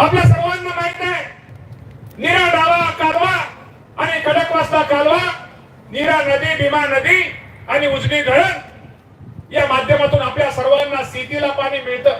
आपल्या सर्वांना माहीत आहे निरा डावा कालवा आणि कडक वाजता कालवा निरा नदी भीमा नदी आणि उजनी धरण या माध्यमातून आपल्या सर्वांना सीतीला पाणी मिळतं.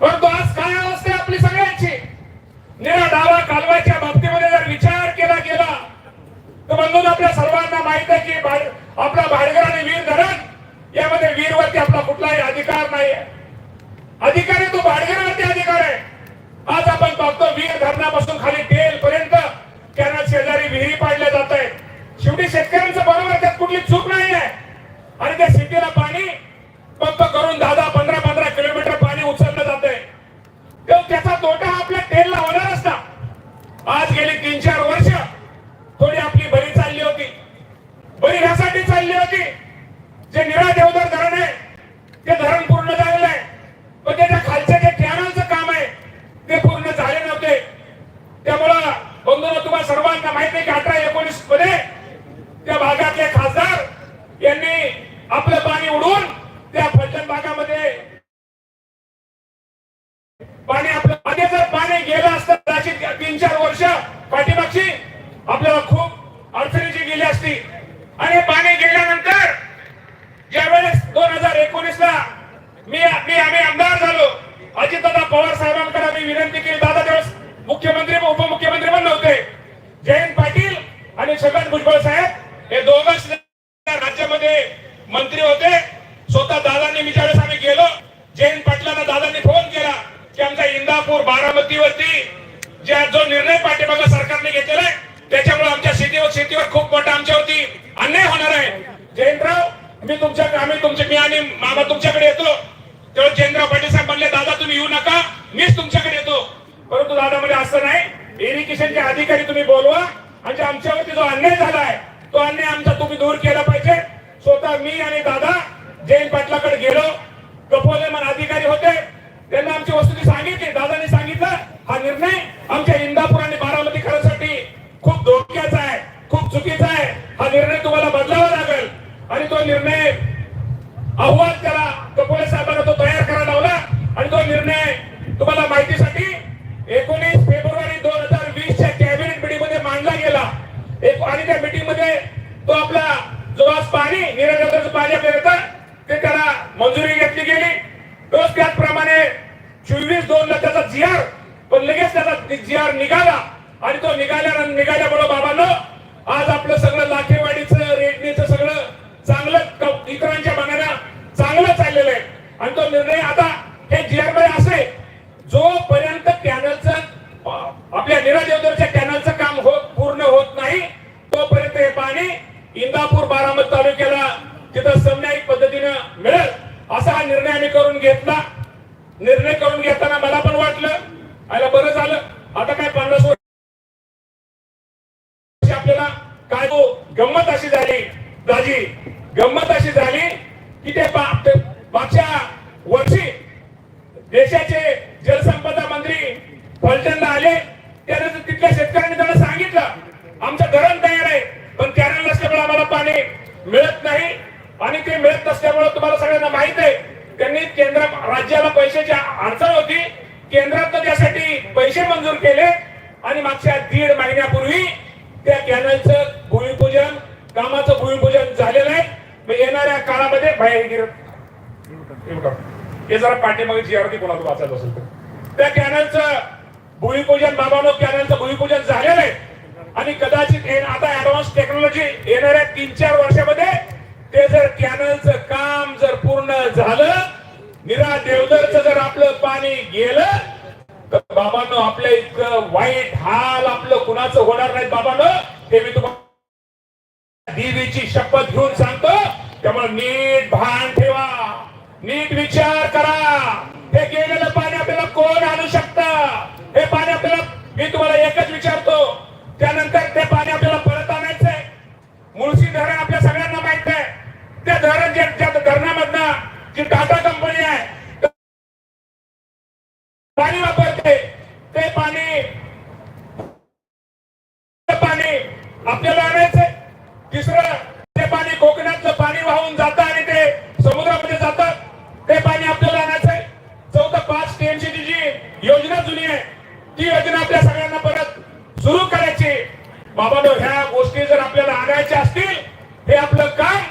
परंतु आज काय असते आपली सगळ्यांची? निरा डावा कालवाच्या बाबतीमध्ये जर विचार केला गेला तर म्हणून आपल्या सर्वांना माहीत आहे की आपला भाडगर आणि वीर धरण यामध्ये वीरवरती आपला कुठलाही अधिकार नाही आहे तो भाडगरावरती अधिकार आहे. आज आपण बघतो वीर धरणापासून खाली तेल पर्यंत. त्यांना शेजारी विहिरी पाडल्या जात आहेत. शेवटी शेतकऱ्यांचं बरोबर त्यात कुठली चूक नाही आहे. आणि त्या शेतीला पाणी पंप करून दहा दहा पंधरा पंधरा किलोमीटर पाणी उचललं जात आहे. त्याचा तोटा हा आपल्या तेलला होणारच ना. आज गेली तीन चार वर्ष थोडी आपली बरी चालली होती. बरी ह्यासाठी चालली होती. जे निळा देवदार धरण आहे ते धरण पूर्ण झालेलं आहे पण त्याच्या खालचं जे कॅनलचं काम आहे ते पूर्ण झाले नव्हते त्यामुळं बंधूंनो तुम्हाला सर्वांना माहिती आहे की अठरा एकोणीसमध्ये त्या भागातले खासदार यांनी आपलं पाणी उडवून त्या फलटण भागामध्ये पाणी आपलं मध्ये जर पाणी गेलं असतं कदाचित तीन चार वर्ष पाठीमागची आपल्याला खूप अडचणीची गेली असती. आणि पाणी गेल्यानंतर ज्या वेळेस दोन हजार एकोणीस ला मी मी आम्ही आमदार झालो अजितदादा पवार साहेबांकडे आम्ही विनंती केली. दादा दिवस मुख्यमंत्री उपमुख्यमंत्री पण नव्हते जयंत पाटील आणि छगन भुजबळ साहेब हे दोघच नाही अधिकारी तुम्ही बोलवा. आणि आमच्यावरती जो अन्याय झालाय तो अन्याय आमचा तुम्ही दूर केला पाहिजे. स्वतः मी आणि दादा जयंत पाटलाकडे गेलो. कपोले मन अधिकारी होते. त्यांना आमची वस्तुस्थिती सांगितली. दादाने सांगितलं हा निर्णय आमच्या इंदापूर आणि बारामती करासाठी खूप धोक्याचा आहे खूप चुकीचा आहे. हा निर्णय तुम्हाला बदलावा लागेल. आणि तो निर्णय अहवाल त्याला कपोले साहेबांना तो तयार करायला लावला. आणि तो निर्णय तुम्हाला माहितीसाठी एकोणीस फेब्रुवारी दोन हजार वीस च्या कॅबिनेट मीटिंगमध्ये मांडला गेला एक आणि त्या मीटिंगमध्ये तो आपला जो आज पाणी निराधारचं पाणी आपल्याला येतं ते त्याला मंजुरी घेतली गेली तोच त्याचप्रमाणे चोवीस दोन ला त्याचा जीआर पण लगेच त्याचा जीआर निघाला आणि तो निघाल्या निघाल्यामुळे बाबांनो आज आपलं सगळं लाखेवाडीचं रेडणीचं सगळं चांगलं क- इतरांच्या मनाला चांगलं चाललेलं आहे आणि तो निर्णय आता हे जीआरमध्ये असे जोपर्यंत कॅनलचं अ, आपल्या निरा देवदरच्या कॅनलचं काम होत पूर्ण होत नाही तोपर्यंत हे पाणी इंदापूर बारामती तालुक्याला तिथं समन्यायिक पद्धतीनं मिळेल असा हा निर्णय आम्ही करून घेतला निर्णय करून घेताना मला पण वाटलं आयला बरं झालं आता काय पन्नास वर्ष आपल्याला काय तो गंमत अशी झाली दाजी गंमत अशी झाली की ते मागच्या वर्षी देशाचे जलसंपदा मंत्री फलटणला आले. त्यानंतर तिथल्या शेतकऱ्यांनी त्यांना सांगितलं आमचं धरण तयार आहे पण कॅनल नसल्यामुळे आम्हाला पाणी मिळत नाही आणि ते मिळत नसल्यामुळे तुम्हाला सगळ्यांना माहीत आहे. त्यांनी केंद्र राज्याला पैशाची अडचण होती. केंद्रात त्यासाठी पैसे मंजूर केले आणि मागच्या दीड महिन्यापूर्वी त्या कॅनलचं भूमिपूजन कामाचं भूमिपूजन झालेलं आहे. मग येणाऱ्या काळामध्ये बाहेर गिर हे जरा पाठीमागे जी आरती कोणाला वाचायचं असेल तर. त्या कॅनलचं भूमिपूजन बाबानो कॅनलचं भूमिपूजन झालेलं आहे. आणि कदाचित हे आता ऍडव्हान्स टेक्नॉलॉजी येणाऱ्या तीन चार वर्षामध्ये ते जर कॅनलचं काम जर पूर्ण झालं निरा देवदरचं जर आपलं पाणी गेलं तर बाबांनो आपल्या इतकं वाईट हाल आपलं कुणाचं होणार नाही बाबांनो हे मी तुम्हाला देवीची शपथ घेऊन सांगतो त्यामुळे नीट भान ठेवा. नीट विचार करा. हे गेलेलं पाणी आपल्याला कोण आणू शकतं? हे पाणी आपल्याला मी तुम्हाला एकच विचारतो. त्यानंतर ते पाणी आपल्याला परत आणायचंय मुळशी धरण आपल्या सगळ्यांना माहीत आहे त्या धरण जे ज्या धरणामधनं जी टाटा कंपनी आहे पाणी वापरते ते पाणी ते पाणी आपल्याला आणायचंय तिसरं ते पाणी कोकणातलं पाणी वाहून जातं आणि ते समुद्रामध्ये जातं ते पाणी आपल्याला आणायचंय चौथं पाच टीएमसी ची जी योजना जुनी आहे. ती योजना आपल्या सगळ्यांना परत सुरू करायची. बाबा ह्या गोष्टी जर आपल्याला आणायच्या असतील हे आपलं काम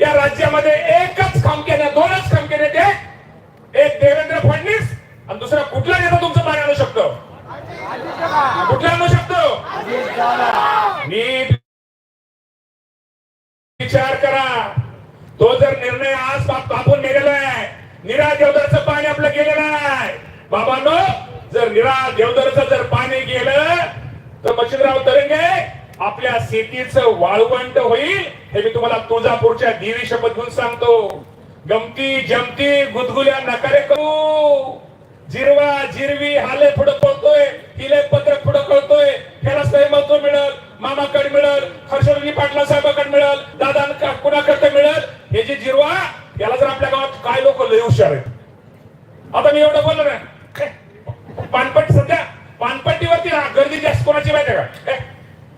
या राज्यामध्ये एकच काम दोनच काम केले ते एक देवेंद्र फडणवीस आणि दुसरा कुठला नेता तुमचं पाणी आणू शकतो. कुठला आणू शकतो? नीट विचार करा. तो जर निर्णय आज आपण नेलेला आहे निरा देवदारचं पाणी आपलं गेलेलं आहे. बाबांनो जर निरा देवदरचं जर पाणी गेलं तर मच्छिंद्रराव तरंगे आपल्या शेतीचं वाळवंट होईल हे मी तुम्हाला तुळजापूरच्या देवी शपथ घेऊन सांगतो. गमती जमती गुदगुल्या नकारे करू. जिरवा जिरवी हाले पुढे पळतोय हिले पत्र पुढे कळतोय ह्याला सहमत्व मिळेल मामाकडे मिळेल हर्षवर्णी पाटला साहेबाकडे मिळेल दादा कुणाकडे मिळेल हे जे जिरवा याला जर आपल्या गावात काय लोक लय हुशार आहेत आता मी एवढं बोललो ना हे, पानपट्टी सध्या पानपट्टीवरती हा, गर्दी जास्त कोणाची माहिती आहे का हे,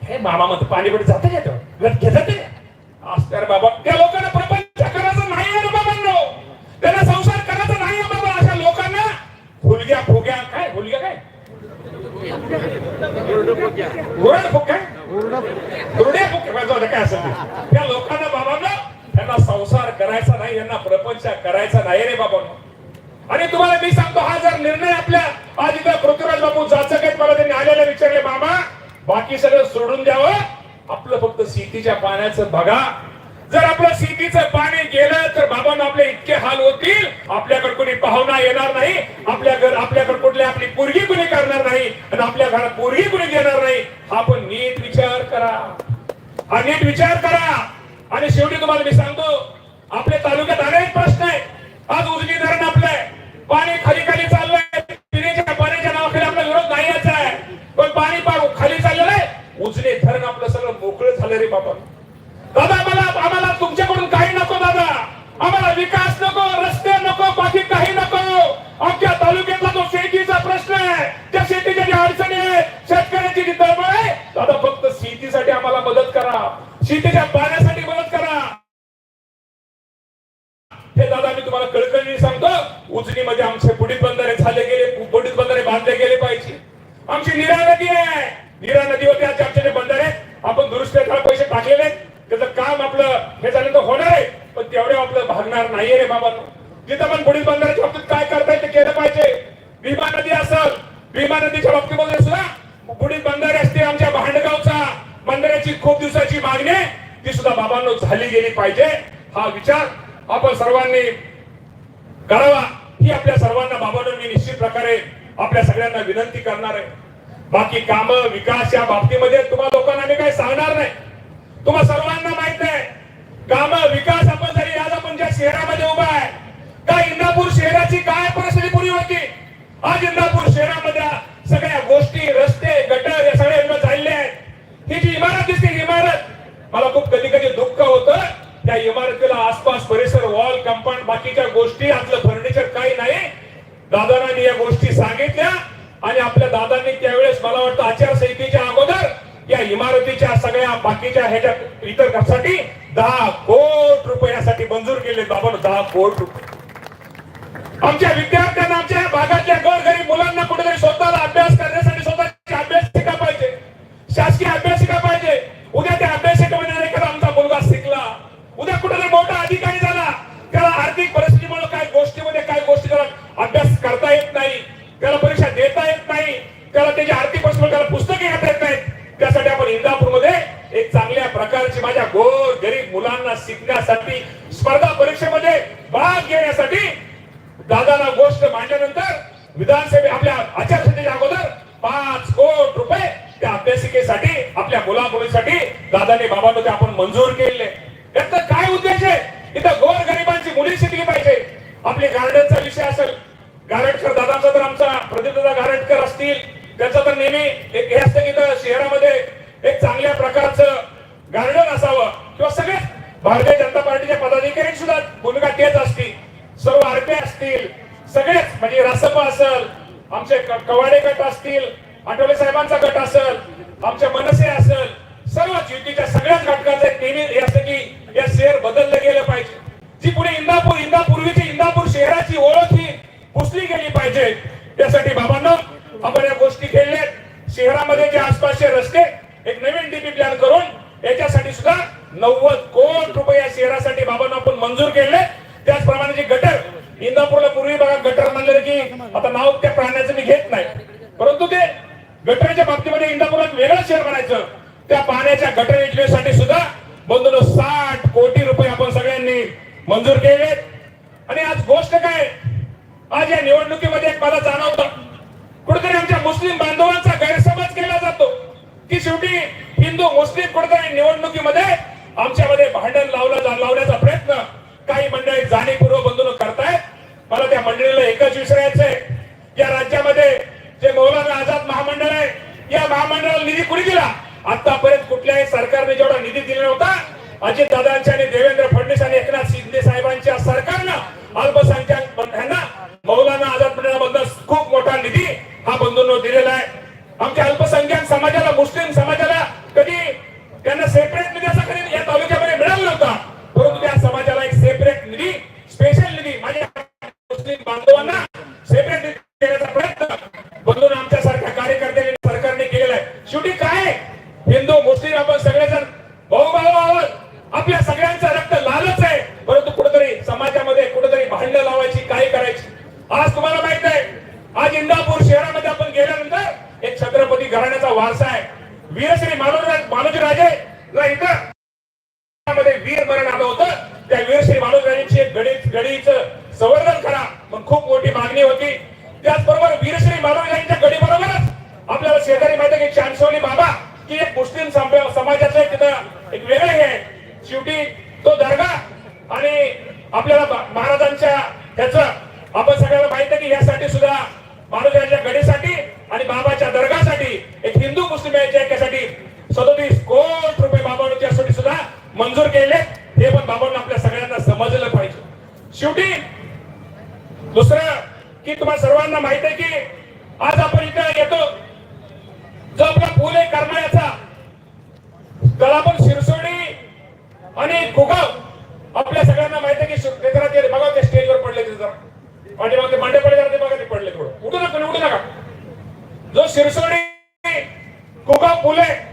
हे मामा म्हणतो पाणीपट्टी जाते का तेव्हा घेतात ते असणार बाबा त्या लोकांना प्रपंच करायचं नाही आहे ना बाबांनो त्यांना संसार करायचा नाही आहे बाबा अशा लोकांना हुलग्या फुग्या काय हुलग्या काय गुरड फुग्या गुरड्या फुग्या काय जाऊ दे, काय असेल ते. त्या लोकांना बाबांना त्यांना संसार करायचा नाही यांना प्रपंच करायचा नाही रे बाबांनो आणि तुम्हाला मी सांगतो हा जर निर्णय आपल्या आज इथं पृथ्वीराज बापू जाचक मला त्यांनी आलेले विचारले मामा बाकी सगळं सोडून द्यावं आपलं पाण्याचं बघा. जर आपलं शेतीचं पाणी गेलं तर बाबांना आपले इतके हाल होतील. आपल्याकडे कोणी पाहुणा येणार नाही. आपल्या घर आपल्याकडे कुठल्या आपली पोरगी कोणी करणार नाही. आणि आपल्या घरात पोरगी कोणी घेणार नाही. हा पण नीट विचार करा. हा नीट विचार करा. आणि शेवटी तुम्हाला मी सांगतो आपल्या तालुक्यात अनेक प्रश्न आहेत. आज उजनी धरण आपलंय. पाणी खाली खाली चाललंय पिण्याच्या पाण्याच्या नावाखाली आपला विरोध नाही याचा आहे पण पाणी पा- खाली चाललेलं आहे उजनी धरण आपलं सगळं मोकळं झालं रे बाबा. दादा मला आम्हाला तुमच्याकडून काही नको दादा. आम्हाला विकास नको रस्ते नको बाकी काही नको. आमच्या तालुक्यातला जो शेतीचा प्रश्न आहे. त्या शेतीच्या ज्या अडचणी आहेत शेतकऱ्याची जी तळमळ आहे दादा फक्त शेतीसाठी आम्हाला मदत करा. शेतीच्या पाण्यासाठी मदत करा. हे दादा मी तुम्हाला कळकळीने सांगतो उजनीमध्ये आमचे बुडीत बंधारे झाले गेले बुडीत बंधारे बांधले गेले पाहिजे. आमची निरा नदी आहे. निरा नदीवरती आज आमचे आपण दुरुस्त पैसे टाकलेले आहेत त्याचं काम आपलं हे झालं तर होणार आहे. पण तेवढे आपलं भागणार नाहीये रे बाबा जिथं पण पुढील बंधाऱ्याच्या बाबतीत काय करता येईल ते केलं पाहिजे. भीमा नदी असल. भीमा नदीच्या बाबतीमध्ये सुद्धा. पुढील बंधारे असते आमच्या भांडगावचा. बंधाऱ्याची खूप दिवसाची मागणी आहे, ती सुद्धा बाबांनो झाली गेली पाहिजे. हा विचार आपण सर्वांनी करावा. ही आपल्या सर्वांना बाबांनो मी निश्चित प्रकारे आपल्या सगळ्यांना विनंती करणार आहे. बाकी काम विकास या बाबतीमध्ये तुम्हाला लोकांना मी काही सांगणार नाही. तुम्हा सर्वांना माहीत आहे काम विकास आपण जरी आज आपण ज्या शहरामध्ये उभा आहे का इंदापूर शहराची काय परिस्थिती पूर्वी होती? आज इंदापूर शहरामध्ये केले बाबा आमच्या विद्यार्थ्यांना आमच्या भागातल्या गोरगरीब मुलांना कुठेतरी स्वतःला अभ्यास करण्यासाठी स्वतःची अभ्यासिका पाहिजे. शासकीय अभ्यासिका पाहिजे. उद्या त्या अभ्यासिकेमध्ये एखादा आमचा मुलगा शिकला उद्या कुठेतरी मोठा अधिकारी झाला त्याला आर्थिक परिस्थितीमुळे काय गोष्टीमध्ये काय गोष्टी त्याला अभ्यास करता येत नाही त्याला परीक्षा देता येत नाही त्याला त्याची आर्थिक परिस्थिती त्याला पुस्तके घेता येत नाहीत. त्यासाठी आपण इंदापूरमध्ये एक चांगल्या प्रकारची माझ्या गोर गरीब मुलांना शिकण्यासाठी स्पर्धा परीक्षा भाग घेण्यासाठी दादाला गोष्ट मांडल्यानंतर विधानसभे आपल्या आचारसंहितेच्या अगोदर पाच कोट रुपये त्या अभ्यासिकेसाठी आपल्या मुलामुलीसाठी दादाने बाबांमध्ये आपण मंजूर केले. याचा काय उद्देश आहे? इथं गोर गरिबांची मुली शिकली पाहिजे. आपले गार्डनचा विषय असेल. गारटकर दादाचा तर आमचा प्रदीपदादा गारटकर असतील. त्याचं तर नेहमी एक हे असतं की इथं शहरामध्ये एक चांगल्या प्रकारचं गार्डन असावं किंवा सगळ्यात भारतीय जनता पार्टीच्या पदाधिकारी सुद्धा भूमिका तेच असतील. सर्व आरपी असतील. सगळेच म्हणजे रासप असेल आमचे कवाडे गट असतील आठवले साहेबांचा गट असेल आमच्या मनसे असेल सर्व युतीच्या सगळ्याच घटकांचं एक नेहमी हे की या शहर बदललं गेलं पाहिजे. जी पुढे इंदापूर इंदापूर्वीची इंदापूर शहराची ओळख ही पुसली गेली पाहिजे. त्यासाठी बाबांना आपण या गोष्टी केल्या शहरामध्ये जे आसपासचे रस्ते एक नवीन टीपी प्लॅन करून याच्यासाठी सुद्धा नव्वद कोटी रुपये या शहरासाठी बाबांना आपण मंजूर केले. त्याचप्रमाणे जे गटर इंदापूरला पूर्वी बघा गटर म्हणलं की आता नाव त्या प्राण्याचं मी घेत नाही. परंतु ते गटरच्या बाबतीमध्ये इंदापूरला वेगळं शहर बनायचं. त्या पाण्याच्या गटर योजनेसाठी सुद्धा बंधून साठ कोटी रुपये आपण सगळ्यांनी मंजूर केले आणि आज गोष्ट काय? आज या निवडणुकीमध्ये एक मला जाणवतं. कुठेतरी आमच्या मुस्लिम बांधवांचा गैरसमज केला जातो. की शेवटी हिंदू मुस्लिम कुठेतरी निवडणुकीमध्ये आमच्यामध्ये भांडण लावलं लावण्याचा प्रयत्न काही मंडळी जाणीवपूर्वक बंधून करतायत. मला त्या मंडळीला एकच विसरायचंय. या राज्यामध्ये जे मौलाना आझाद महामंडळ आहे या महामंडळाला निधी कुणी दिला? आतापर्यंत कुठल्याही सरकारने जेवढा निधी दिला नव्हता अजित दादांच्या आणि देवेंद्र फडणवीस आणि एकनाथ शिंदे साहेबांच्या सरकारनं अल्पसंख्याक यांना मौलाना आझाद मंडळामधून खूप मोठा निधी हा बंधूंनो दिलेला आहे आमच्या अल्पसंख्याक समाजाला मुस्लिम समाजाला कधी त्यांना सेपरेट निधी असा कधी या तालुक्यामध्ये मिळाला नव्हता परंतु त्या समाजाला एक सेपरेट निधी स्पेशल निधी माझ्या मुस्लिम बांधवांना सेपरेट निधी देण्याचा प्रयत्न बंधून आमच्या सारख्या कार्यकर्त्यांनी सरकारने केलेला आहे शेवटी काय आहे? हिंदू मुस्लिम आपण सगळेजण भाऊ भाऊ आहोत आपल्या सगळ्यांचं रक्त लालच आहे परंतु कुठेतरी समाजामध्ये कुठेतरी भांडण लावायची काय करायची आज तुम्हाला माहीत आहे आज इंदापूर शहरामध्ये आपण गेल्यानंतर एक छत्रपती घराण्याचा वारसा आहे वीरश्री मानवराज राजे इथं मध्ये वीर मरण आलं होतं. त्या वीरश्री मानोजी एक गडी गडीचं संवर्धन करा. पण खूप मोठी मागणी होती. त्याचबरोबर वीरश्री मानोजी गडी बरोबरच आपल्याला शेजारी माहिती की चांदसोली बाबा की एक मुस्लिम समाजाचं तिथं एक वेगळं हे शेवटी तो दर्गा आणि आपल्याला महाराजांच्या ह्याच आपण सगळ्याला माहीत की यासाठी सुद्धा महाराजांच्या गडीसाठी आणि बाबाच्या दर्गासाठी एक हिंदू मुस्लिम याच्या ऐक्यासाठी सदोतीस कोट रुपये बाबांनी त्यासाठी सुद्धा मंजूर केले हे पण बाबांना आपल्या सगळ्यांना समजलं पाहिजे. शेवटी दुसरं की तुम्हा सर्वांना माहीत आहे की आज आपण इथं येतो. जो आपला पूल आहे करमाळ्याचा त्याला आपण शिरसोडी आणि कुगाव आपल्या सगळ्यांना माहीत आहे की शिर- ते बघा ते स्टेजवर पडले ते जरा. मग ते मांडे पडले ते बघा ते पडले थोडं. उठू नका उठू नका. जो शिरसोडी कुगाव पूल आहे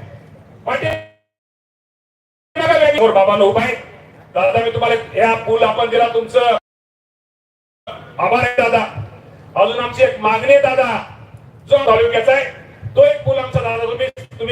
पाठी वर बाबांना उभा आहे. दादा मी तुम्हाला ह्या पूल आपण दिला तुमचं. आभार आहे दादा. अजून आमची एक मागणी आहे दादा. जो तालुक्याचा आहे तो एक पूल आमचा दादा तुम्ही